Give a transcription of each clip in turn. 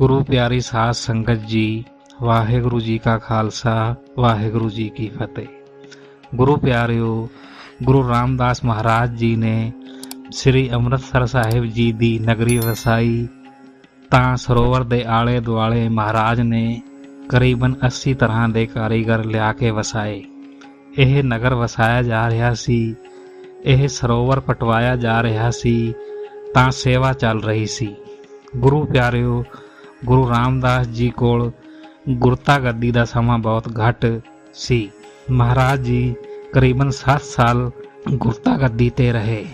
ਗੁਰੂ ਪਿਆਰੀ ਸਾਧ ਸੰਗਤ ਜੀ, ਵਾਹਿਗੁਰੂ ਜੀ ਕਾ ਖਾਲਸਾ, ਵਾਹਿਗੁਰੂ ਜੀ ਕੀ ਫਤਿਹ। ਗੁਰੂ ਪਿਆਰਿਓ, ਗੁਰੂ ਰਾਮਦਾਸ ਮਹਾਰਾਜ ਜੀ ਨੇ ਸ੍ਰੀ ਅੰਮ੍ਰਿਤਸਰ ਸਾਹਿਬ ਜੀ ਦੀ ਨਗਰੀ ਵਸਾਈ, ਤਾਂ ਸਰੋਵਰ ਦੇ ਆਲੇ ਦੁਆਲੇ ਮਹਾਰਾਜ ਨੇ ਕਰੀਬਨ 80 ਤਰ੍ਹਾਂ ਦੇ ਕਾਰੀਗਰ ਲਿਆ ਕੇ ਵਸਾਏ। ਇਹ ਨਗਰ ਵਸਾਇਆ ਜਾ ਰਿਹਾ ਸੀ, ਇਹ ਸਰੋਵਰ ਪਟਵਾਇਆ ਜਾ ਰਿਹਾ ਸੀ, ਤਾਂ ਸੇਵਾ ਚੱਲ ਰਹੀ ਸੀ। ਗੁਰੂ ਪਿਆਰਿਓ ਗੁਰੂ ਰਾਮਦਾਸ ਜੀ ਕੋਲ ਗੁਰਤਾ ਗੱਦੀ ਦਾ ਸਮਾਂ ਬਹੁਤ ਘੱਟ ਸੀ। ਮਹਾਰਾਜ ਜੀ ਕਰੀਬਨ 7 ਸਾਲ ਗੁਰਤਾ ਗੱਦੀ ਤੇ ਰਹੇ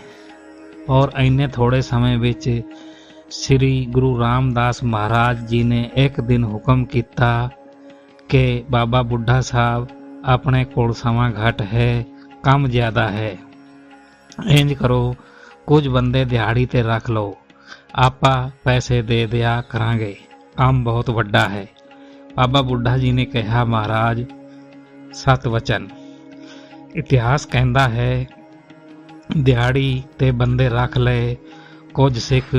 ਔਰ ਇੰਨੇ ਥੋੜੇ ਸਮੇਂ ਵਿੱਚ ਸ੍ਰੀ ਗੁਰੂ ਰਾਮਦਾਸ ਮਹਾਰਾਜ ਜੀ ਨੇ ਇੱਕ ਦਿਨ ਹੁਕਮ ਕੀਤਾ ਕਿ ਬਾਬਾ ਬੁੱਢਾ ਸਾਹਿਬ ਆਪਣੇ ਕੋਲ ਸਮਾਂ ਘੱਟ ਹੈ, ਕੰਮ ਜ਼ਿਆਦਾ ਹੈ। ਇੰਜ ਕਰੋ, ਕੁਝ ਬੰਦੇ ਦਿਹਾੜੀ ਤੇ ਰੱਖ ਲਓ, ਆਪਾਂ ਪੈਸੇ ਦੇ ਦਿਆ ਕਰਾਂਗੇ। ਕੰਮ ਬਹੁਤ ਵੱਡਾ ਹੈ। ਬਾਬਾ ਬੁੱਢਾ ਜੀ ਨੇ ਕਿਹਾ, ਮਹਾਰਾਜ, ਸਤ ਵਚਨ। ਇਤਿਹਾਸ ਕਹਿੰਦਾ ਹੈ, ਦਿਹਾੜੀ ਤੇ ਬੰਦੇ ਰੱਖ ਲਏ ਕੁਝ ਸਿੱਖ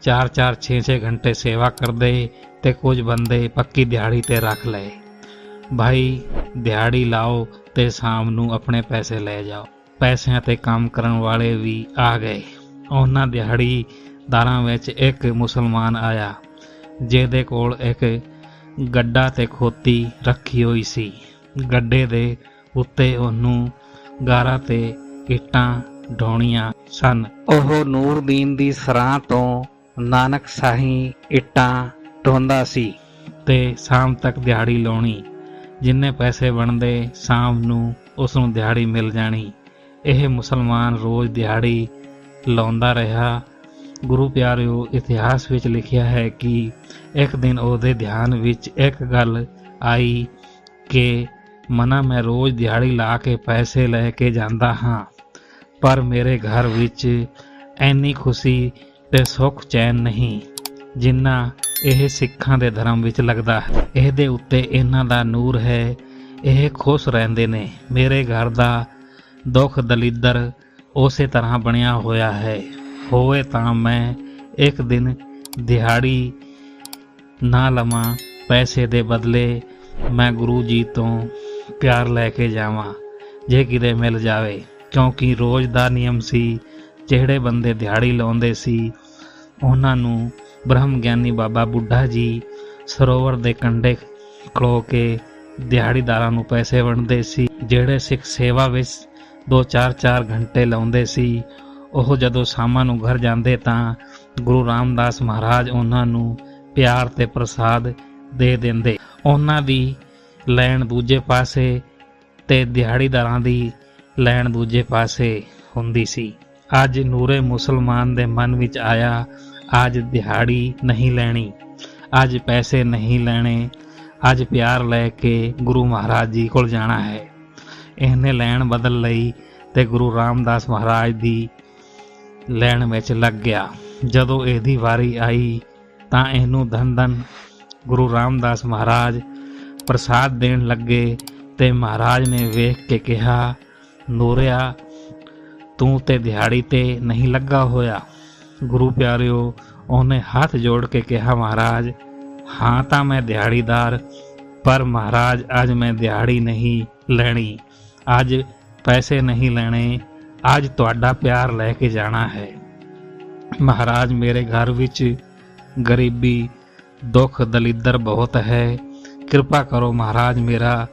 4-4 6-6 ਘੰਟੇ ਸੇਵਾ ਕਰਦੇ ਤੇ ਕੁਝ ਬੰਦੇ ਪੱਕੀ ਦਿਹਾੜੀ ਤੇ ਰੱਖ ਲਏ ਭਾਈ, ਦਿਹਾੜੀ ਲਾਓ ਤੇ ਸ਼ਾਮ ਨੂੰ ਆਪਣੇ ਪੈਸੇ ਲੈ ਜਾਓ। ਪੈਸਿਆਂ ਤੇ ਕੰਮ ਕਰਨ ਵਾਲੇ ਵੀ ਆ ਗਏ। ਉਹਨਾਂ ਦਿਹਾੜੀਦਾਰਾਂ ਵਿੱਚ ਇੱਕ ਮੁਸਲਮਾਨ ਆਇਆ। ਜਿਹਦੇ ਕੋਲ ਇੱਕ ਗੱਡਾ ਤੇ ਖੋਤੀ ਰੱਖੀ ਹੋਈ ਸੀ। ਗੱਡੇ ਦੇ ਉੱਤੇ ਉਹਨੂੰ ਗਾਰਾ ਤੇ ਇੱਟਾਂ ਢੋਣੀਆਂ ਸਨ। ਉਹ ਨੂਰਦੀਨ ਦੀ ਸਰਾਂ ਤੋਂ ਨਾਨਕ ਸਾਹੀ ਇੱਟਾਂ ਢੋਂਦਾ ਸੀ ਤੇ ਸ਼ਾਮ ਤੱਕ ਦਿਹਾੜੀ ਲਾਉਣੀ। ਜਿੰਨੇ ਪੈਸੇ ਬਣਦੇ, ਸ਼ਾਮ ਨੂੰ ਉਸ ਨੂੰ ਦਿਹਾੜੀ ਮਿਲ ਜਾਣੀ। ਇਹ ਮੁਸਲਮਾਨ ਰੋਜ਼ ਦਿਹਾੜੀ ਲਾਉਂਦਾ ਰਿਹਾ ਗੁਰੂ ਪਿਆਰਿਓ, ਇਤਿਹਾਸ ਵਿੱਚ ਲਿਖਿਆ ਹੈ ਕਿ ਇੱਕ ਦਿਨ ਉਹਦੇ ਧਿਆਨ ਵਿੱਚ ਇੱਕ ਗੱਲ ਆਈ ਕਿ, ਮਨਾ, ਮੈਂ ਰੋਜ਼ ਦਿਹਾੜੀ ਲਾ ਕੇ ਪੈਸੇ ਲੈ ਕੇ ਜਾਂਦਾ ਹਾਂ, ਪਰ ਮੇਰੇ ਘਰ ਵਿੱਚ ਐਨੀ ਖੁਸ਼ੀ ਤੇ ਸੁੱਖ ਚੈਨ ਨਹੀਂ, ਜਿੰਨਾ ਇਹ ਸਿੱਖਾਂ ਦੇ ਧਰਮ ਵਿੱਚ ਲੱਗਦਾ ਹੈ। ਇਹਦੇ ਉੱਤੇ ਇਹਨਾਂ ਦਾ ਨੂਰ ਹੈ, ਇਹ ਖੁਸ਼ ਰਹਿੰਦੇ ਨੇ। ਮੇਰੇ ਘਰ ਦਾ ਦੁੱਖ ਦਲਿੱਦਰ ਉਸੇ ਤਰ੍ਹਾਂ ਬਣਿਆ ਹੋਇਆ ਹੈ। ਹੋਵੇ ਤਾਂ ਮੈਂ ਇੱਕ ਦਿਨ ਦਿਹਾੜੀ ਨਾ ਲਵਾਂ ਪੈਸੇ ਦੇ ਬਦਲੇ ਮੈਂ ਗੁਰੂ ਜੀ ਤੋਂ ਪਿਆਰ ਲੈ ਕੇ ਜਾਵਾਂ, ਜੇ ਕਿਤੇ ਮਿਲ ਜਾਵੇ। ਕਿਉਂਕਿ ਰੋਜ਼ ਦਾ ਨਿਯਮ ਸੀ, ਜਿਹੜੇ ਬੰਦੇ ਦਿਹਾੜੀ ਲਾਉਂਦੇ ਸੀ, ਉਹਨਾਂ ਨੂੰ ਬ੍ਰਹਮ ਗਿਆਨੀ ਬਾਬਾ ਬੁੱਢਾ ਜੀ ਸਰੋਵਰ ਦੇ ਕੰਢੇ ਖਲੋ ਕੇ ਦਿਹਾੜੀਦਾਰਾਂ ਨੂੰ ਪੈਸੇ ਵੰਡਦੇ ਸੀ, ਜਿਹੜੇ ਸਿੱਖ ਸੇਵਾ ਵਿੱਚ 2-4-4 ਘੰਟੇ ਲਾਉਂਦੇ ਸੀ ਉਹ ਜਦੋਂ ਸ਼ਾਮਾਂ ਨੂੰ ਘਰ ਜਾਂਦੇ ਤਾਂ ਗੁਰੂ ਰਾਮਦਾਸ ਮਹਾਰਾਜ ਉਹਨਾਂ ਨੂੰ ਪਿਆਰ ਤੇ ਪ੍ਰਸਾਦ ਦੇ ਦਿੰਦੇ। ਉਹਨਾਂ ਦੀ ਲੈਣ ਦੂਜੇ ਪਾਸੇ ਤੇ ਦਿਹਾੜੀਦਾਰਾਂ ਦੀ ਲੈਣ ਦੂਜੇ ਪਾਸੇ ਹੁੰਦੀ ਸੀ। ਅੱਜ ਨੂਰੇ ਮੁਸਲਮਾਨ ਦੇ ਮਨ ਵਿੱਚ ਆਇਆ, ਅੱਜ ਦਿਹਾੜੀ ਨਹੀਂ ਲੈਣੀ, ਅੱਜ ਪੈਸੇ ਨਹੀਂ ਲੈਣੇ, ਅੱਜ ਪਿਆਰ ਲੈ ਕੇ ਗੁਰੂ ਮਹਾਰਾਜ ਜੀ ਕੋਲ ਜਾਣਾ ਹੈ। ਇਹਨੇ ਲੈਣ ਬਦਲ ਲਈ ਤੇ ਗੁਰੂ ਰਾਮਦਾਸ ਮਹਾਰਾਜ ਦੀ ਲੈਣ ਵਿੱਚ ਲੱਗ ਗਿਆ। ਜਦੋਂ ਇਹਦੀ ਵਾਰੀ ਆਈ ਤਾਂ ਇਹਨੂੰ ਧੰਨ ਧੰਨ ਗੁਰੂ ਰਾਮਦਾਸ ਮਹਾਰਾਜ ਪ੍ਰਸਾਦ ਦੇਣ ਲੱਗੇ ਤੇ ਮਹਾਰਾਜ ਨੇ ਵੇਖ ਕੇ ਕਿਹਾ, ਨੂਰਿਆ, ਤੂੰ ਤੇ ਦਿਹਾੜੀ ਤੇ ਨਹੀਂ ਲੱਗਾ ਹੋਇਆ। ਗੁਰੂ ਪਿਆਰਿਓ, ਉਹਨੇ ਹੱਥ ਜੋੜ ਕੇ ਕਿਹਾ, ਮਹਾਰਾਜ, ਹਾਂ ਤਾਂ ਮੈਂ ਦਿਹਾੜੀਦਾਰ, ਪਰ ਮਹਾਰਾਜ, ਅੱਜ ਮੈਂ ਦਿਹਾੜੀ ਨਹੀਂ ਲੈਣੀ। ਅੱਜ ਪੈਸੇ ਨਹੀਂ ਲੈਣੇ ਅੱਜ ਤੁਹਾਡਾ ਪਿਆਰ ਲੈ ਕੇ ਜਾਣਾ ਹੈ। ਮਹਾਰਾਜ, ਮੇਰੇ ਘਰ ਵਿੱਚ ਗਰੀਬੀ, ਦੁੱਖ, ਦਲਿੱਦਰ ਬਹੁਤ ਹੈ। ਕਿਰਪਾ ਕਰੋ ਮਹਾਰਾਜ, ਮੇਰਾ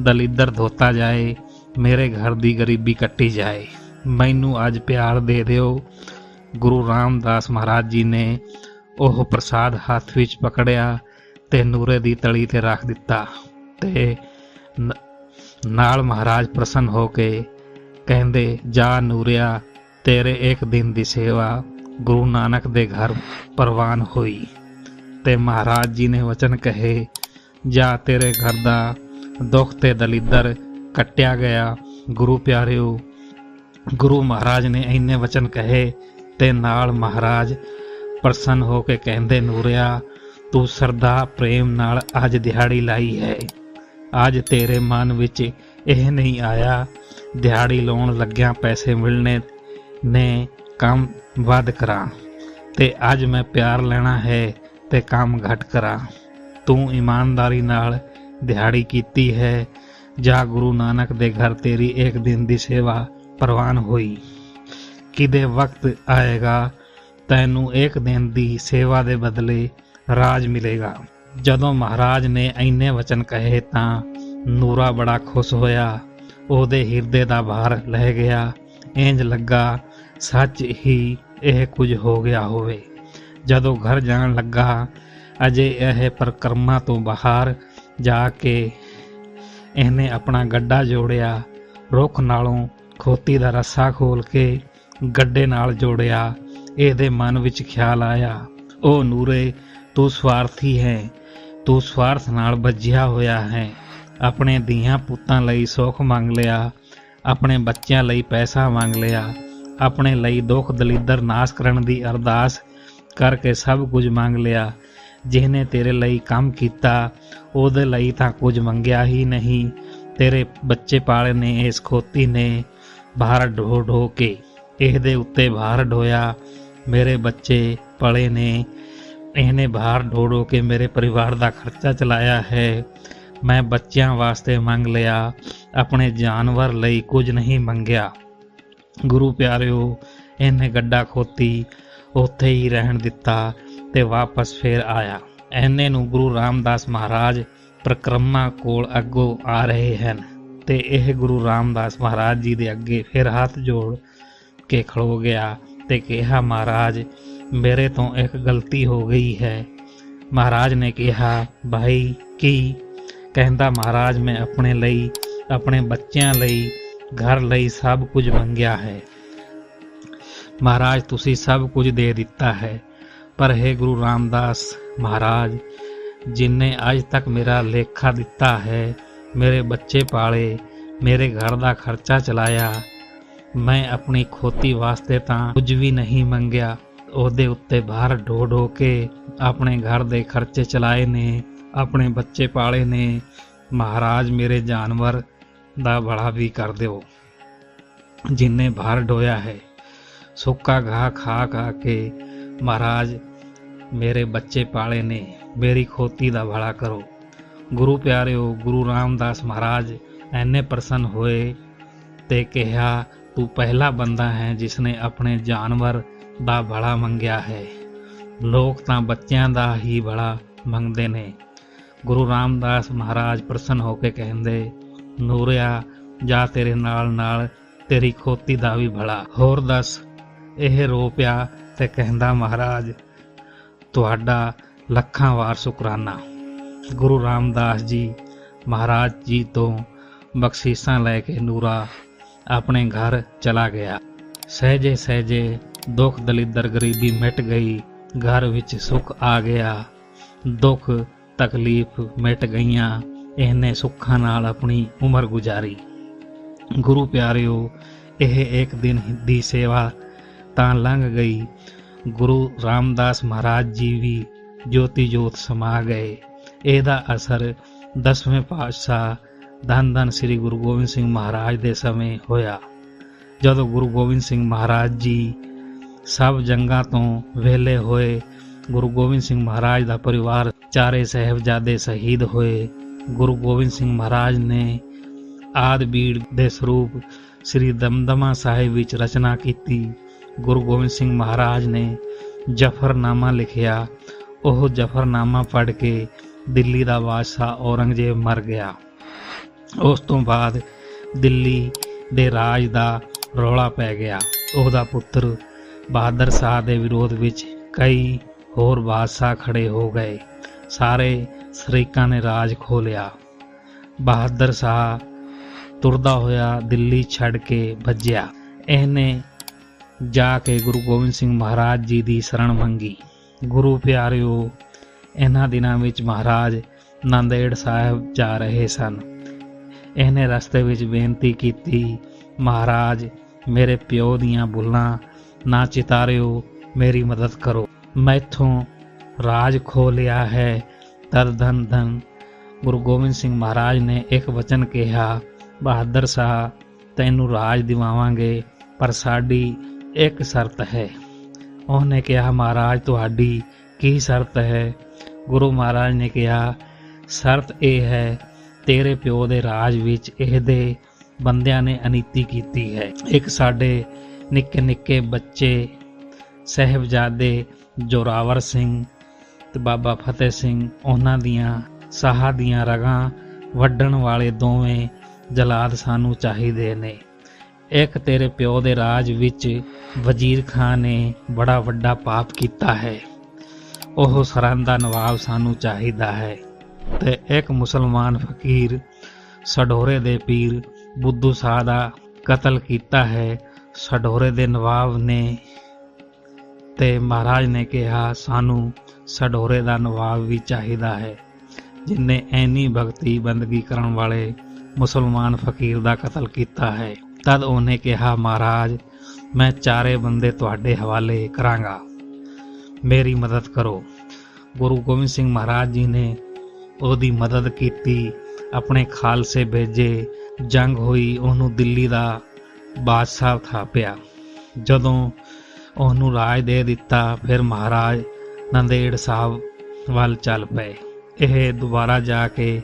ਦਲਿੱਦਰ ਧੋਤਾ ਜਾਏ, ਮੇਰੇ ਘਰ ਦੀ ਗਰੀਬੀ ਕੱਟੀ ਜਾਏ। ਮੈਨੂੰ ਅੱਜ ਪਿਆਰ ਦੇ ਦਿਓ। ਗੁਰੂ ਰਾਮਦਾਸ ਮਹਾਰਾਜ ਜੀ ਨੇ ਉਹ ਪ੍ਰਸਾਦ ਹੱਥ ਵਿੱਚ ਪਕੜਿਆ ਤੇ ਨੂਰੇ ਦੀ ਤਲੀ ਤੇ ਰੱਖ ਦਿੱਤਾ ਤੇ ਨਾਲ ਮਹਾਰਾਜ ਪ੍ਰਸੰਨ ਹੋ ਕੇ ਕਹਿੰਦੇ, ਜਾ ਨੂਰਿਆ, ਤੇਰੇ ਇੱਕ ਦਿਨ ਦੀ ਸੇਵਾ ਗੁਰੂ ਨਾਨਕ ਦੇ ਘਰ ਪ੍ਰਵਾਨ ਹੋਈ। ਤੇ ਮਹਾਰਾਜ ਜੀ ਨੇ ਵਚਨ ਕਹੇ, ਜਾ ਤੇਰੇ ਘਰ ਦਾ ਦੁੱਖ ਤੇ ਦਲਿੱਦਰ ਕੱਟਿਆ ਗਿਆ। ਗੁਰੂ ਪਿਆਰਿਓ, ਗੁਰੂ ਮਹਾਰਾਜ ਨੇ ਇੰਨੇ ਵਚਨ ਕਹੇ ਤੇ ਨਾਲ ਮਹਾਰਾਜ ਪ੍ਰਸੰਨ ਹੋ ਕੇ ਕਹਿੰਦੇ, ਨੂਰਿਆ, ਤੂੰ ਸਰਦਾ ਪ੍ਰੇਮ ਨਾਲ ਅੱਜ ਦਿਹਾੜੀ ਲਾਈ ਹੈ। ਅੱਜ ਤੇਰੇ ਮਨ ਵਿੱਚ ਇਹ ਨਹੀਂ ਆਇਆ ਦਿਹਾੜੀ ਲਾਉਣ ਲੱਗਿਆਂ ਪੈਸੇ ਮਿਲਣੇ ਨੇ ਕੰਮ ਵੱਧ ਕਰਾਂ ਤੇ ਅੱਜ ਮੈਂ ਪਿਆਰ ਲੈਣਾ ਹੈ ਤੇ ਕੰਮ ਘਟ ਕਰਾਂ। ਤੂੰ ਇਮਾਨਦਾਰੀ ਨਾਲ ਦਿਹਾੜੀ ਕੀਤੀ ਹੈ। ਜਾਂ ਗੁਰੂ ਨਾਨਕ ਦੇ ਘਰ ਤੇਰੀ ਇੱਕ ਦਿਨ ਦੀ ਸੇਵਾ ਪ੍ਰਵਾਨ ਹੋਈ। ਕਿਦੇ ਵਕਤ ਆਏਗਾ, ਤੈਨੂੰ ਇੱਕ ਦਿਨ ਦੀ ਸੇਵਾ ਦੇ ਬਦਲੇ ਰਾਜ ਮਿਲੇਗਾ। ਜਦੋਂ ਮਹਾਰਾਜ ਨੇ ਐਨੇ ਵਚਨ ਕਹੇ ਤਾਂ ਨੂਰਾ ਬੜਾ ਖੁਸ਼ ਹੋਇਆ। ਉਹਦੇ ਹਿਰਦੇ ਦਾ ਭਾਰ ਲਹਿ ਗਿਆ। ਇੰਜ ਲੱਗਾ, ਸੱਚ ਹੀ ਇਹ ਕੁਝ ਹੋ ਗਿਆ ਹੋਵੇ। ਜਦੋਂ ਘਰ ਜਾਣ ਲੱਗਾ, ਅਜੇ ਇਹ ਪ੍ਰਕਰਮਾ ਤੋਂ ਬਾਹਰ ਜਾ ਕੇ ਇਹਨੇ ਆਪਣਾ ਗੱਡਾ ਜੋੜਿਆ, ਰੁੱਖ ਨਾਲੋਂ ਖੋਤੀ ਦਾ ਰੱਸਾ ਖੋਲ ਕੇ ਗੱਡੇ ਨਾਲ ਜੋੜਿਆ, ਇਹਦੇ ਮਨ ਵਿੱਚ ਖਿਆਲ ਆਇਆ, ਉਹ ਨੂਰੇ, ਤੂੰ ਸਵਾਰਥੀ ਹੈ, ਤੂੰ ਸਵਾਰਥ ਨਾਲ ਵੱਜਿਆ ਹੋਇਆ ਹੈ। ਆਪਣੇ ਧੀਆਂ ਪੁੱਤਾਂ ਲਈ ਸੁੱਖ ਮੰਗ ਲਿਆ, ਆਪਣੇ ਬੱਚਿਆਂ ਲਈ ਪੈਸਾ ਮੰਗ ਲਿਆ, ਆਪਣੇ ਲਈ ਦੁੱਖ ਦਲਿੱਦਰ ਨਾਸ ਕਰਨ ਦੀ ਅਰਦਾਸ ਕਰਕੇ ਸਭ ਕੁਝ ਮੰਗ ਲਿਆ। ਜਿਹਨੇ ਤੇਰੇ ਲਈ ਕੰਮ ਕੀਤਾ, ਉਹਦੇ ਲਈ ਤਾਂ ਕੁਝ ਮੰਗਿਆ ਹੀ ਨਹੀਂ। ਤੇਰੇ ਬੱਚੇ ਪਾਲੇ ਨੇ, ਇਸ ਖੋਤੀ ਨੇ ਬਾਹਰ ਢੋ ਢੋ ਕੇ ਇਹਦੇ ਉੱਤੇ ਬਾਹਰ ਢੋਇਆ। ਮੇਰੇ ਬੱਚੇ ਪਲੇ ਨੇ, ਇਹਨੇ ਬਾਹਰ ਢੋ ਢੋ ਕੇ ਮੇਰੇ ਪਰਿਵਾਰ ਦਾ ਖਰਚਾ ਚਲਾਇਆ ਹੈ। ਮੈਂ ਬੱਚਿਆਂ ਵਾਸਤੇ ਮੰਗ ਲਿਆ, ਆਪਣੇ ਜਾਨਵਰ ਲਈ ਕੁਝ ਨਹੀਂ ਮੰਗਿਆ। ਗੁਰੂ ਪਿਆਰਿਓ, ਇਹਨੇ ਗੱਡਾ ਖੋਤੀ, ਉੱਥੇ ਹੀ ਰਹਿਣ ਦਿੱਤਾ ਤੇ ਵਾਪਸ ਫੇਰ ਆਇਆ। ਐਨੇ ਨੂੰ ਗੁਰੂ ਰਾਮਦਾਸ ਮਹਾਰਾਜ ਪ੍ਰਕਰਮਾ ਕੋਲ ਅੱਗੋਂ ਆ ਰਹੇ ਹਨ ਤੇ ਇਹ ਗੁਰੂ ਰਾਮਦਾਸ ਮਹਾਰਾਜ ਜੀ ਦੇ ਅੱਗੇ ਫਿਰ ਹੱਥ ਜੋੜ ਕੇ ਖੜੋ ਗਿਆ ਤੇ ਕਿਹਾ, ਮਹਾਰਾਜ, ਮੇਰੇ ਤੋਂ ਇੱਕ ਗਲਤੀ ਹੋ ਗਈ ਹੈ। ਮਹਾਰਾਜ ਨੇ ਕਿਹਾ, ਭਾਈ, ਕੀ ਕਹਿੰਦਾ, ਮਹਾਰਾਜ, ਮੈਂ ਆਪਣੇ ਲਈ, ਆਪਣੇ ਬੱਚਿਆਂ ਲਈ, ਘਰ ਲਈ ਸਭ ਕੁਝ ਮੰਗਿਆ ਹੈ। ਮਹਾਰਾਜ, ਤੁਸੀਂ ਸਭ ਕੁਝ ਦੇ ਦਿੱਤਾ ਹੈ। ਪਰ ਹੈ ਗੁਰੂ ਰਾਮਦਾਸ, ਮਹਾਰਾਜ ਜਿਨਨੇ ਅੱਜ ਤੱਕ ਮੇਰਾ ਲੇਖਾ ਦਿੱਤਾ ਹੈ, ਮੇਰੇ ਬੱਚੇ ਪਾਲੇ, ਮੇਰੇ ਘਰ ਦਾ ਖਰਚਾ ਚਲਾਇਆ, ਮੈਂ ਆਪਣੀ ਖੋਤੀ ਵਾਸਤੇ ਤਾਂ ਕੁਝ ਵੀ ਨਹੀਂ ਮੰਗਿਆ। ਉਹਦੇ ਉੱਤੇ ਬਾਹਰ ਢੋ ਢੋ ਕੇ ਆਪਣੇ ਘਰ ਦੇ ਖਰਚੇ ਚਲਾਏ ਨੇ। ਆਪਣੇ ਬੱਚੇ ਪਾਲੇ ਨੇ, ਮਹਾਰਾਜ ਮੇਰੇ ਜਾਨਵਰ ਦਾ ਬੜਾ ਵੀ ਕਰ ਦਿਓ। ਜਿਨਨੇ ਬਾਹਰ ਢੋਇਆ ਹੈ, ਸੁੱਕਾ ਘਾਹ ਖਾ ਖਾ ਕੇ ਮਹਾਰਾਜ ਮੇਰੇ ਬੱਚੇ ਪਾਲੇ ਨੇ, ਮੇਰੀ ਖੋਤੀ ਦਾ ਭਲਾ ਕਰੋ। ਗੁਰੂ ਪਿਆਰਿਓ, ਗੁਰੂ ਰਾਮਦਾਸ ਮਹਾਰਾਜ ਐਨੇ ਪ੍ਰਸੰਨ ਹੋਏ ਤੇ ਕਿਹਾ, ਤੂੰ ਪਹਿਲਾ ਬੰਦਾ ਹੈ ਜਿਸ ਨੇ ਆਪਣੇ ਜਾਨਵਰ ਦਾ ਭਲਾ ਮੰਗਿਆ ਹੈ। ਲੋਕ ਤਾਂ ਬੱਚਿਆਂ ਦਾ ਹੀ ਭਲਾ ਮੰਗਦੇ ਨੇ। ਗੁਰੂ ਰਾਮਦਾਸ ਮਹਾਰਾਜ ਪ੍ਰਸੰਨ ਹੋ ਕੇ ਕਹਿੰਦੇ, ਨੂਰਿਆ, ਜਾ ਤੇਰੇ ਨਾਲ ਨਾਲ ਤੇਰੀ ਖੋਤੀ ਦਾ ਵੀ ਭਲਾ। ਹੋਰ ਦੱਸ, ਇਹ ਰੋ ਪਿਆ ਤੇ ਕਹਿੰਦਾ, ਮਹਾਰਾਜ, ਤੁਹਾਡਾ ਲੱਖਾਂ ਵਾਰ ਸ਼ੁਕਰਾਨਾ। ਗੁਰੂ ਰਾਮਦਾਸ ਜੀ ਮਹਾਰਾਜ ਜੀ ਤੋਂ ਬਖਸ਼ੀਸ਼ਾਂ ਲੈ ਕੇ ਨੂਰਾ ਆਪਣੇ ਘਰ ਚਲਾ ਗਿਆ। ਸਹਜੇ ਸਹਜੇ ਦੁੱਖ ਦਲਿੱਦਰ ਗਰੀਬੀ ਮਿਟ ਗਈ, ਘਰ ਵਿੱਚ ਸੁੱਖ ਆ ਗਿਆ। ਦੁੱਖ ਤਕਲੀਫ ਮਿਟ ਗਈਆਂ, ਇਹਨੇ ਸੁੱਖਾਂ ਨਾਲ ਆਪਣੀ ਉਮਰ ਗੁਜ਼ਾਰੀ। ਗੁਰੂ ਪਿਆਰਿਓ, ਇਹ ਇੱਕ ਦਿਨ ਦੀ ਸੇਵਾ ਤਾਂ ਲੰਘ ਗਈ। ਗੁਰੂ ਰਾਮਦਾਸ ਮਹਾਰਾਜ ਜੀ ਵੀ ਜੋਤੀ ਜੋਤ ਸਮਾ ਗਏ। ਇਹਦਾ ਅਸਰ ਦਸਵੇਂ ਪਾਤਸ਼ਾਹ ਧੰਨ ਧੰਨ ਸ੍ਰੀ ਗੁਰੂ ਗੋਬਿੰਦ ਸਿੰਘ ਮਹਾਰਾਜ ਦੇ ਸਮੇਂ ਹੋਇਆ। ਜਦੋਂ ਗੁਰੂ ਗੋਬਿੰਦ ਸਿੰਘ ਮਹਾਰਾਜ ਜੀ ਸਭ ਜੰਗਾਂ ਤੋਂ ਵਿਹਲੇ ਹੋਏ, ਗੁਰੂ ਗੋਬਿੰਦ ਸਿੰਘ ਮਹਾਰਾਜ ਦਾ ਪਰਿਵਾਰ ਚਾਰੇ ਸਹਿਬਜ਼ਾਦੇ ਸ਼ਹੀਦ ਹੋਏ। ਗੁਰੂ ਗੋਬਿੰਦ ਸਿੰਘ ਮਹਾਰਾਜ ਨੇ ਆਦ ਬੀੜ ਦੇ ਸਰੂਪ ਸ੍ਰੀ ਦਮਦਮਾ ਸਾਹਿਬ ਵਿੱਚ ਰਚਨਾ ਕੀਤੀ। ਗੁਰੂ ਗੋਬਿੰਦ ਸਿੰਘ ਮਹਾਰਾਜ ਨੇ ਜਫਰਨਾਮਾ ਲਿਖਿਆ। ਉਹ ਜਫਰਨਾਮਾ ਪੜ੍ਹ ਕੇ ਦਿੱਲੀ ਦਾ ਬਾਦਸ਼ਾਹ ਔਰੰਗਜ਼ੇਬ ਮਰ ਗਿਆ। ਉਸ ਤੋਂ ਬਾਅਦ ਦਿੱਲੀ ਦੇ ਰਾਜ ਦਾ ਰੌਲਾ ਪੈ ਗਿਆ। ਉਹਦਾ ਪੁੱਤਰ ਬਹਾਦਰ ਸ਼ਾਹ ਦੇ ਵਿਰੋਧ ਵਿੱਚ ਕਈ ਹੋਰ ਬਾਦਸ਼ਾਹ ਖੜੇ ਹੋ ਗਏ। ਸਾਰੇ ਸ਼ਰੀਕਾਂ ਨੇ ਰਾਜ ਖੋ ਲਿਆ ਬਹਾਦਰ ਸ਼ਾਹ ਤੁਰਦਾ ਹੋਇਆ ਦਿੱਲੀ ਛੱਡ ਕੇ ਭੱਜਿਆ। ਇਹਨੇ ਜਾ ਕੇ ਗੁਰੂ ਗੋਬਿੰਦ ਸਿੰਘ ਮਹਾਰਾਜ ਜੀ ਦੀ ਸ਼ਰਣ ਮੰਗੀ। ਗੁਰੂ ਪਿਆਰਿਓ, ਇਹਨਾਂ ਦਿਨਾਂ ਵਿੱਚ ਮਹਾਰਾਜ ਨੰਦੇੜ ਸਾਹਿਬ ਜਾ ਰਹੇ ਸਨ। ਇਹਨੇ ਰਸਤੇ ਵਿੱਚ ਬੇਨਤੀ ਕੀਤੀ, ਮਹਾਰਾਜ, ਮੇਰੇ ਪਿਓ ਦੀਆਂ ਭੁੱਲਾਂ ਨਾ ਚਿਤਾਰਿਓ, ਮੇਰੀ ਮਦਦ ਕਰੋ। ਮੈਥੋਂ ਰਾਜ ਖੋ ਲਿਆ ਹੈ। ਤਰ ਧਨ ਧਨ ਗੁਰੂ ਗੋਬਿੰਦ ਸਿੰਘ ਮਹਾਰਾਜ ਨੇ ਇੱਕ ਵਚਨ ਕਿਹਾ, ਬਹਾਦਰ ਸ਼ਾਹ, ਤੈਨੂੰ ਰਾਜ ਦਿਵਾਵਾਂਗੇ, ਪਰ ਸਾਡੀ ਇੱਕ ਸ਼ਰਤ ਹੈ। ਉਹਨੇ ਕਿਹਾ, ਮਹਾਰਾਜ, ਤੁਹਾਡੀ ਕੀ ਸ਼ਰਤ ਹੈ? ਗੁਰੂ ਮਹਾਰਾਜ ਨੇ ਕਿਹਾ, ਸ਼ਰਤ ਇਹ ਹੈ, ਤੇਰੇ ਪਿਓ ਦੇ ਰਾਜ ਵਿੱਚ ਇਹਦੇ ਬੰਦਿਆਂ ਨੇ ਅਨੀਤੀ ਕੀਤੀ ਹੈ। ਇੱਕ ਸਾਡੇ ਨਿੱਕੇ ਨਿੱਕੇ ਬੱਚੇ, ਸਹਿਬਜ਼ਾਦੇ ਜੋਰਾਵਰ ਸਿੰਘ ਤੇ ਬਾਬਾ ਫਤਿਹ ਸਿੰਘ ਉਹਨਾਂ ਦੀਆਂ ਸਾਹ ਦੀਆਂ ਰਗਾਂ ਵੱਢਣ ਵਾਲੇ ਦੋਵੇਂ ਜਲਾਦ ਸਾਨੂੰ ਚਾਹੀਦੇ ਨੇ। ਇੱਕ ਤੇਰੇ ਪਿਓ ਦੇ ਰਾਜ ਵਿੱਚ ਵਜ਼ੀਰ ਖਾਨ ਨੇ ਬੜਾ ਵੱਡਾ ਪਾਪ ਕੀਤਾ ਹੈ। ਉਹ ਸਰਹੰਦ ਦਾ ਨਵਾਬ ਸਾਨੂੰ ਚਾਹੀਦਾ ਹੈ ਤੇ ਇੱਕ ਮੁਸਲਮਾਨ ਫਕੀਰ ਸਡੋਰੇ ਦੇ ਪੀਰ ਬੁੱਧੂ ਸ਼ਾਹ ਦਾ ਕਤਲ ਕੀਤਾ ਹੈ। ਸਡੋਰੇ ਦੇ ਨਵਾਬ ਨੇ ਤੇ ਮਹਾਰਾਜ ਨੇ ਕਿਹਾ, ਸਾਨੂੰ ਸਡੋਰੇ ਦਾ ਨਵਾਬ ਵੀ ਚਾਹੀਦਾ ਹੈ, ਜਿਨੇ ਐਨੀ ਭਗਤੀ ਬੰਦਗੀ ਕਰਨ ਵਾਲੇ ਮੁਸਲਮਾਨ ਫਕੀਰ ਦਾ ਕਤਲ ਕੀਤਾ ਹੈ। ਤਦ ਉਹਨੇ ਕਿਹਾ, ਮਹਾਰਾਜ, ਮੈਂ ਚਾਰੇ ਬੰਦੇ ਤੁਹਾਡੇ ਹਵਾਲੇ ਕਰਾਂਗਾ। ਮੇਰੀ ਮਦਦ ਕਰੋ। ਗੁਰੂ ਗੋਬਿੰਦ ਸਿੰਘ ਮਹਾਰਾਜ ਜੀ ਨੇ ਉਹਦੀ ਮਦਦ ਕੀਤੀ। ਆਪਣੇ ਖਾਲਸੇ ਭੇਜੇ ਜੰਗ ਹੋਈ, ਉਹਨੂੰ ਦਿੱਲੀ ਦਾ ਬਾਦਸ਼ਾਹ ਥਾਪਿਆ। ਜਦੋਂ ਉਹਨੂੰ ਰਾਜ ਦੇ ਦਿੱਤਾ, ਫਿਰ ਮਹਾਰਾਜ ਨੰਦੇੜ ਸਾਹਿਬ ਵੱਲ ਚੱਲ ਪਏ। ਇਹ ਦੁਬਾਰਾ ਜਾ ਕੇ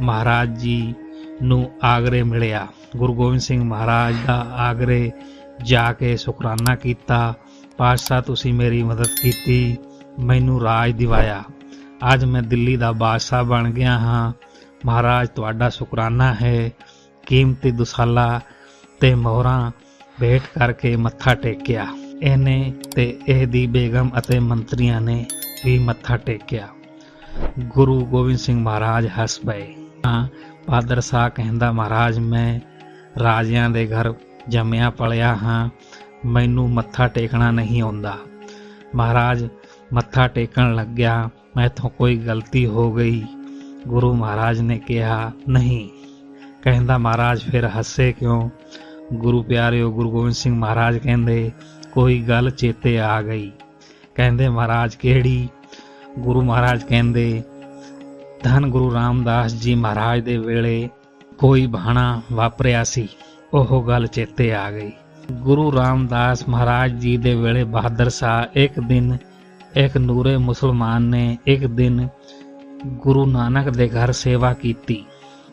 ਮਹਾਰਾਜ ਜੀ ਨੂੰ ਆਗਰੇ ਮਿਲਿਆ। ਗੁਰੂ ਗੋਬਿੰਦ ਸਿੰਘ ਮਹਾਰਾਜ ਦਾ ਆਗਰੇ ਜਾ ਕੇ ਸ਼ੁਕਰਾਨਾ ਕੀਤਾ। ਪਾਤਸ਼ਾਹ, ਤੁਸੀਂ ਮੇਰੀ ਮਦਦ ਕੀਤੀ, ਮੈਨੂੰ ਰਾਜ ਦਿਵਾਇਆ। ਅੱਜ ਮੈਂ ਦਿੱਲੀ ਦਾ ਬਾਦਸ਼ਾਹ ਬਣ ਗਿਆ ਹਾਂ। ਮਹਾਰਾਜ, ਤੁਹਾਡਾ ਸ਼ੁਕਰਾਨਾ ਹੈ। ਕੀਮਤੀ ਦੁਸਾਲਾ ਤੇ ਮੋਹਰਾਂ ਭੇਟ ਕਰਕੇ ਮੱਥਾ ਟੇਕਿਆ। ਇਹਨੇ ਤੇ ਇਹਦੀ ਬੇਗਮ ਅਤੇ ਮੰਤਰੀਆਂ ਨੇ ਵੀ ਮੱਥਾ ਟੇਕਿਆ। ਗੁਰੂ ਗੋਬਿੰਦ ਸਿੰਘ ਮਹਾਰਾਜ ਹੱਸ ਪਏ। ਹਾਂ ਬਹਾਦਰ ਸਾਹਿਬ ਕਹਿੰਦਾ, ਮਹਾਰਾਜ, ਮੈਂ ਰਾਜਿਆਂ ਦੇ ਘਰ ਜੰਮਿਆ, ਪਲਿਆ ਹਾਂ। ਮੈਨੂੰ ਮੱਥਾ ਟੇਕਣਾ ਨਹੀਂ ਆਉਂਦਾ। ਮਹਾਰਾਜ, ਮੱਥਾ ਟੇਕਣ ਲੱਗਿਆ। ਮੈਥੋਂ ਕੋਈ ਗਲਤੀ ਹੋ ਗਈ। ਗੁਰੂ ਮਹਾਰਾਜ ਨੇ ਕਿਹਾ, ਨਹੀਂ। ਕਹਿੰਦਾ, ਮਹਾਰਾਜ, ਫਿਰ ਹੱਸੇ ਕਿਉਂ? ਗੁਰੂ ਪਿਆਰਿਓ, ਗੁਰੂ ਗੋਬਿੰਦ ਸਿੰਘ ਮਹਾਰਾਜ ਕਹਿੰਦੇ ਕੋਈ ਗੱਲ ਚੇਤੇ ਆ ਗਈ। ਕਹਿੰਦੇ, ਮਹਾਰਾਜ, ਕਿਹੜੀ? ਗੁਰੂ ਮਹਾਰਾਜ ਕਹਿੰਦੇ, ਧੰਨ ਗੁਰੂ ਰਾਮਦਾਸ ਜੀ ਮਹਾਰਾਜ ਦੇ ਵੇਲੇ ਕੋਈ ਬਾਣਾ ਵਾਪਰਿਆ ਸੀ। ਉਹ ਗੱਲ ਚੇਤੇ ਆ ਗਈ। ਗੁਰੂ ਰਾਮਦਾਸ ਮਹਾਰਾਜ ਜੀ ਦੇ ਵੇਲੇ ਬਹਾਦਰ ਸ਼ਾਹ ਇੱਕ ਦਿਨ ਇੱਕ ਨੂਰੇ ਮੁਸਲਮਾਨ ਨੇ ਇੱਕ ਦਿਨ ਗੁਰੂ ਨਾਨਕ ਦੇ ਘਰ ਸੇਵਾ ਕੀਤੀ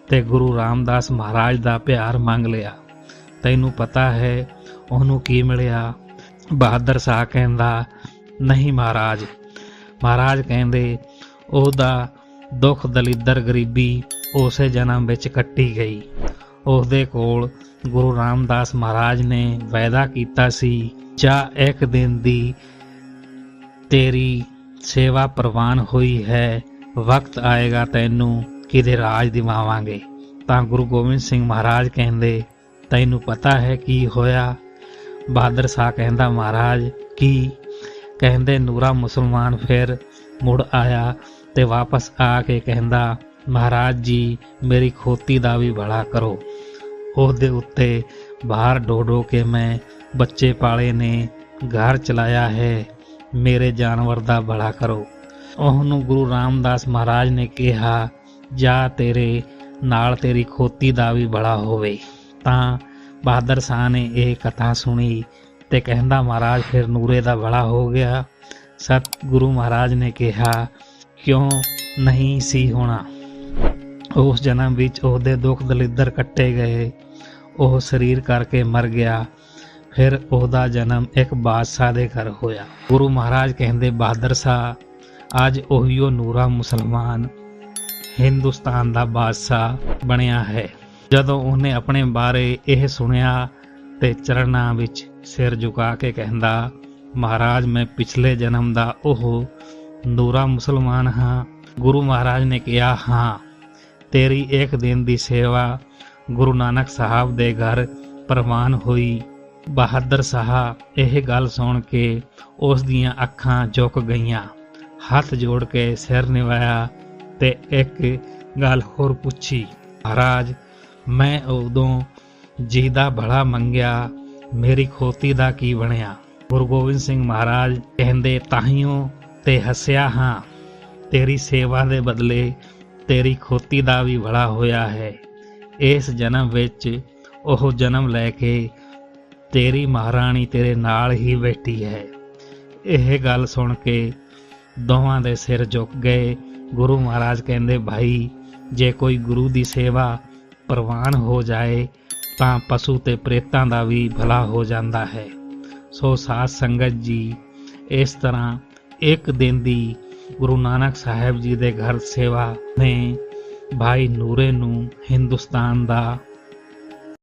ਤੇ ਗੁਰੂ ਰਾਮਦਾਸ ਮਹਾਰਾਜ ਦਾ ਪਿਆਰ ਮੰਗ ਲਿਆ। ਤੈਨੂੰ ਪਤਾ ਹੈ ਉਹਨੂੰ ਕੀ ਮਿਲਿਆ? ਬਹਾਦਰ ਸ਼ਾਹ ਕਹਿੰਦਾ, ਨਹੀਂ ਮਹਾਰਾਜ। ਮਹਾਰਾਜ ਕਹਿੰਦੇ, ਉਹਦਾ ਦੁੱਖ ਦਲਿੱਦਰ ਗਰੀਬੀ ਉਸੇ ਜਨਮ ਵਿੱਚ ਕੱਟੀ ਗਈ। ਉਹਦੇ ਕੋਲ ਗੁਰੂ ਰਾਮਦਾਸ ਮਹਾਰਾਜ ਨੇ ਵਾਅਦਾ ਕੀਤਾ ਸੀ, ਜਾਂ ਇੱਕ ਦਿਨ ਦੀ ਤੇਰੀ ਸੇਵਾ ਪ੍ਰਵਾਨ ਹੋਈ ਹੈ, ਵਕਤ ਆਏਗਾ ਤੈਨੂੰ ਕਿਤੇ ਰਾਜ ਦਿਵਾਵਾਂਗੇ ਤਾਂ ਗੁਰੂ ਗੋਬਿੰਦ ਸਿੰਘ ਮਹਾਰਾਜ ਕਹਿੰਦੇ, ਤੈਨੂੰ ਪਤਾ ਹੈ ਕੀ ਹੋਇਆ? ਬਹਾਦਰ ਸ਼ਾਹ ਕਹਿੰਦਾ, ਮਹਾਰਾਜ, ਕੀ? ਕਹਿੰਦੇ, ਨੂਰਾ ਮੁਸਲਮਾਨ ਫਿਰ ਮੁੜ ਆਇਆ ਤੇ ਵਾਪਸ ਆ ਕੇ ਕਹਿੰਦਾ, ਮਹਾਰਾਜ ਜੀ, ਮੇਰੀ ਖੋਤੀ ਦਾ ਵੀ ਭਲਾ ਕਰੋ। ਉਹਦੇ ਉੱਤੇ ਬਾਹਰ ਡੋਡੋ ਕੇ ਮੈਂ ਬੱਚੇ ਪਾਲੇ ਨੇ ਘਰ ਚਲਾਇਆ ਹੈ। ਮੇਰੇ ਜਾਨਵਰ ਦਾ ਭਲਾ ਕਰੋ। ਉਹਨੂੰ ਗੁਰੂ ਰਾਮਦਾਸ ਮਹਾਰਾਜ ਨੇ ਕਿਹਾ, ਜਾ ਤੇਰੇ ਨਾਲ ਤੇਰੀ ਖੋਤੀ ਦਾ ਵੀ ਭਲਾ ਹੋਵੇ। ਤਾਂ ਬਹਾਦਰ ਸ਼ਾਹ ਨੇ ਇਹ ਕਥਾ ਸੁਣੀ ਤੇ ਕਹਿੰਦਾ, ਮਹਾਰਾਜ, ਫਿਰ ਨੂਰੇ ਦਾ ਭਲਾ ਹੋ ਗਿਆ। ਸਤਿਗੁਰੂ ਮਹਾਰਾਜ ਨੇ ਕਿਹਾ, ਕਿਉਂ ਨਹੀਂ ਸੀ ਹੋਣਾ? ਉਸ ਜਨਮ ਵਿੱਚ ਉਹਦੇ ਦੁੱਖ ਦਲਿੱਦਰ ਕੱਟੇ ਗਏ। ਉਹ ਸਰੀਰ ਕਰਕੇ ਮਰ ਗਿਆ। ਫਿਰ ਉਹਦਾ ਜਨਮ ਇੱਕ ਬਾਦਸ਼ਾਹ ਦੇ ਘਰ ਹੋਇਆ। ਗੁਰੂ ਮਹਾਰਾਜ ਕਹਿੰਦੇ, ਬਹਾਦਰ ਸ਼ਾਹ, ਅੱਜ ਉਹੀਓ ਨੂਰਾ ਮੁਸਲਮਾਨ ਹਿੰਦੁਸਤਾਨ ਦਾ ਬਾਦਸ਼ਾਹ ਬਣਿਆ ਹੈ। ਜਦੋਂ ਉਹਨੇ ਆਪਣੇ ਬਾਰੇ ਇਹ ਸੁਣਿਆ ਤੇ ਚਰਨਾਂ ਵਿੱਚ ਸਿਰ ਝੁਕਾ ਕੇ ਕਹਿੰਦਾ, ਮਹਾਰਾਜ, ਮੈਂ ਪਿਛਲੇ ਜਨਮ ਦਾ ਉਹ ਨੂਰਾ ਮੁਸਲਮਾਨ ਹਾਂ। ਗੁਰੂ ਮਹਾਰਾਜ ਨੇ ਕਿਹਾ, ਹਾਂ, ਤੇਰੀ ਇੱਕ ਦਿਨ ਦੀ ਸੇਵਾ ਗੁਰੂ ਨਾਨਕ ਸਾਹਿਬ ਦੇ ਘਰ ਪ੍ਰਵਾਨ ਹੋਈ। ਬਹਾਦਰ ਸਾਹਾ ਇਹ ਗੱਲ ਸੁਣ ਕੇ ਉਸ ਦੀਆਂ ਅੱਖਾਂ ਝੁਕ ਗਈਆਂ। ਹੱਥ ਜੋੜ ਕੇ ਸਿਰ ਨਿਵਾਇਆ ਤੇ ਇੱਕ ਗੱਲ ਹੋਰ ਪੁੱਛੀ, ਮਹਾਰਾਜ ਮੈਂ ਉਦੋਂ ਜੀ ਦਾ ਭਲਾ ਮੰਗਿਆ, ਮੇਰੀ ਖੋਤੀ ਦਾ ਕੀ ਬਣਿਆ? ਗੁਰੂ ਗੋਬਿੰਦ ਸਿੰਘ ਮਹਾਰਾਜ ਕਹਿੰਦੇ, ਤਾਹੀਓ ਤੇ ਹੱਸਿਆ ਹਾਂ, ਤੇਰੀ ਸੇਵਾ ਦੇ ਬਦਲੇ ਤੇਰੀ ਖੋਤੀ ਦਾ ਵੀ ਭਲਾ ਹੋਇਆ ਹੈ। ਇਸ ਜਨਮ ਵਿੱਚ ਉਹ ਜਨਮ ਲੈ ਕੇ ਤੇਰੀ ਮਹਾਰਾਣੀ ਤੇਰੇ ਨਾਲ ਹੀ ਬੈਠੀ ਹੈ। ਇਹ ਗੱਲ ਸੁਣ ਕੇ ਦੋਵਾਂ ਦੇ ਸਿਰ ਝੁਕ ਗਏ। ਗੁਰੂ ਮਹਾਰਾਜ ਕਹਿੰਦੇ, ਭਾਈ, ਜੇ ਕੋਈ ਗੁਰੂ ਦੀ ਸੇਵਾ ਪ੍ਰਵਾਨ ਹੋ ਜਾਏ, ਤਾਂ ਪਸ਼ੂ ਤੇ ਪ੍ਰੇਤਾਂ ਦਾ ਵੀ ਭਲਾ ਹੋ ਜਾਂਦਾ ਹੈ। ਸੋ ਸਾਧ ਸੰਗਤ ਜੀ, ਇਸ ਤਰ੍ਹਾਂ ਇੱਕ ਦਿਨ ਦੀ ਗੁਰੂ ਨਾਨਕ ਸਾਹਿਬ ਜੀ ਦੇ ਘਰ ਸੇਵਾ ਨੇ ਭਾਈ ਨੂਰੇ ਨੂੰ ਹਿੰਦੁਸਤਾਨ ਦਾ